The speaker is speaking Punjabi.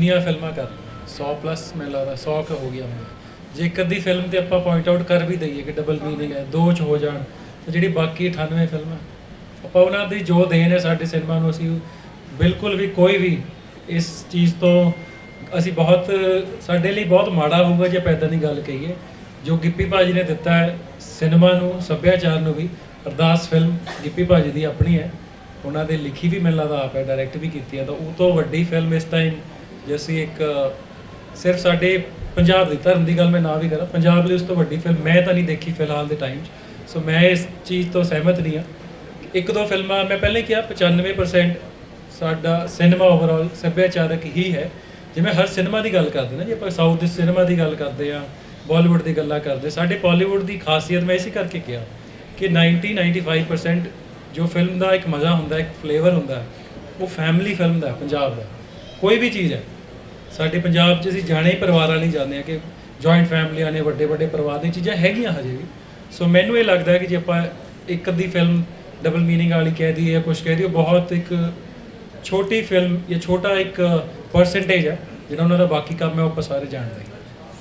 ਕਿੰਨੀਆਂ ਫਿਲਮਾਂ ਕਰ ਲਈਆਂ। 100 ਪਲੱਸ ਮੈਨੂੰ ਲੱਗਦਾ 100 ਕੁ ਹੋ ਗਿਆ ਹੁਣ ਜੇ ਇੱਕ ਅੱਧੀ ਫਿਲਮ ਤੇ ਆਪਾਂ ਪੁਆਇੰਟ ਆਊਟ ਕਰ ਵੀ ਦਈਏ ਕਿ ਡਬਲ ਮੀਨਿੰਗ ਹੈ, ਦੋ ਚ ਹੋ ਜਾਣ, ਤੇ ਜਿਹੜੀ ਬਾਕੀ 98 ਫਿਲਮਾਂ ਆਪਾਂ ਉਹਨਾਂ ਦੀ ਜੋ ਦੇਣ ਹੈ ਸਾਡੇ ਸਿਨੇਮਾ ਨੂੰ, ਅਸੀਂ ਬਿਲਕੁਲ ਵੀ ਕੋਈ ਵੀ ਇਸ ਚੀਜ਼ ਤੋਂ ਅਸੀਂ ਬਹੁਤ, ਸਾਡੇ ਲਈ ਬਹੁਤ ਮਾੜਾ ਹੋਊਗਾ ਜੇ ਆਪਾਂ ਦੀ ਗੱਲ ਕਹੀਏ। ਜੋ ਗਿੱਪੀ ਭਾਜੀ ਨੇ ਦਿੱਤਾ ਹੈ ਸਿਨੇਮਾ ਨੂੰ, ਸੱਭਿਆਚਾਰ ਨੂੰ ਵੀ, ਅਰਦਾਸ ਫਿਲਮ ਗਿੱਪੀ ਭਾਜੀ ਦੀ ਆਪਣੀ ਹੈ। ਉਹਨਾਂ ਦੇ ਲਿਖੀ ਵੀ ਮੈਨੂੰ ਲੱਗਦਾ ਆਪ ਹੈ ਡਾਇਰੈਕਟ ਵੀ ਕੀਤੀ ਹੈ, ਤਾਂ ਉਹ ਤੋਂ ਵੱਡੀ ਫਿਲਮ ਇਸ ਟਾਈਮ ਜੇ ਅਸੀਂ ਇੱਕ, ਸਿਰਫ ਸਾਡੇ ਪੰਜਾਬ ਦੀ ਧਰਮ ਦੀ ਗੱਲ ਮੈਂ ਨਾ ਵੀ ਕਰਾਂ, ਪੰਜਾਬ ਲਈ ਉਸ ਤੋਂ ਵੱਡੀ ਫਿਲਮ ਮੈਂ ਤਾਂ ਨਹੀਂ ਦੇਖੀ ਫਿਲਹਾਲ ਦੇ ਟਾਈਮ 'ਚ। ਸੋ ਮੈਂ ਇਸ ਚੀਜ਼ ਤੋਂ ਸਹਿਮਤ ਨਹੀਂ ਹਾਂ। ਇੱਕ ਦੋ ਫਿਲਮਾਂ ਮੈਂ ਪਹਿਲੇ ਕਿਹਾ 95% ਸਾਡਾ ਸਿਨੇਮਾ ਓਵਰਆਲ ਸੱਭਿਆਚਾਰਕ ਹੀ ਹੈ। ਜਿਵੇਂ ਹਰ ਸਿਨੇਮਾ ਦੀ ਗੱਲ ਕਰਦੇ ਨਾ, ਜੇ ਆਪਾਂ ਸਾਊਥ ਦੇ ਸਿਨੇਮਾ ਦੀ ਗੱਲ ਕਰਦੇ ਆ ਬਾਲੀਵੁੱਡ ਦੀ ਗੱਲਾਂ ਕਰਦੇ ਸਾਡੇ ਬਾਲੀਵੁੱਡ ਦੀ ਖਾਸੀਅਤ ਮੈਂ ਇਸੇ ਕਰਕੇ ਕਿਹਾ ਕਿ 90 95% ਜੋ ਫਿਲਮ ਦਾ ਇੱਕ ਮਜ਼ਾ ਹੁੰਦਾ, ਇੱਕ ਫਲੇਵਰ ਹੁੰਦਾ, ਉਹ ਫੈਮਿਲੀ ਫਿਲਮ ਦਾ, ਪੰਜਾਬ ਦਾ। ਕੋਈ ਵੀ ਚੀਜ਼ ਹੈ। ਸਾਡੇ ਪੰਜਾਬ 'ਚ ਅਸੀਂ ਜਾਣੇ ਹੀ ਪਰਿਵਾਰਾਂ ਲਈ ਜਾਂਦੇ ਆ ਕਿ ਜੁਆਇੰਟ ਫੈਮਲੀਆਂ ਨੇ ਵੱਡੇ ਵੱਡੇ ਪਰਿਵਾਰ ਦੀਆਂ ਚੀਜ਼ਾਂ ਹੈਗੀਆਂ ਹਜੇ ਵੀ। ਸੋ ਮੈਨੂੰ ਇਹ ਲੱਗਦਾ ਹੈ ਕਿ ਜੇ ਆਪਾਂ ਇੱਕ ਅੱਧੀ ਫਿਲਮ ਡਬਲ ਮੀਨਿੰਗ ਵਾਲੀ ਕਹਿ ਦਈਏ ਜਾਂ ਕੁਝ ਕਹਿ ਦਈਏ ਬਹੁਤ ਇੱਕ ਛੋਟੀ ਫਿਲਮ ਜਾਂ ਛੋਟਾ ਇੱਕ ਪਰਸੈਂਟੇਜ ਹੈ ਜਿਹੜਾ ਉਹਨਾਂ ਦਾ ਬਾਕੀ ਕੰਮ ਹੈ ਉਹ ਆਪਾਂ ਸਾਰੇ ਜਾਣਦੇ ਹਾਂ।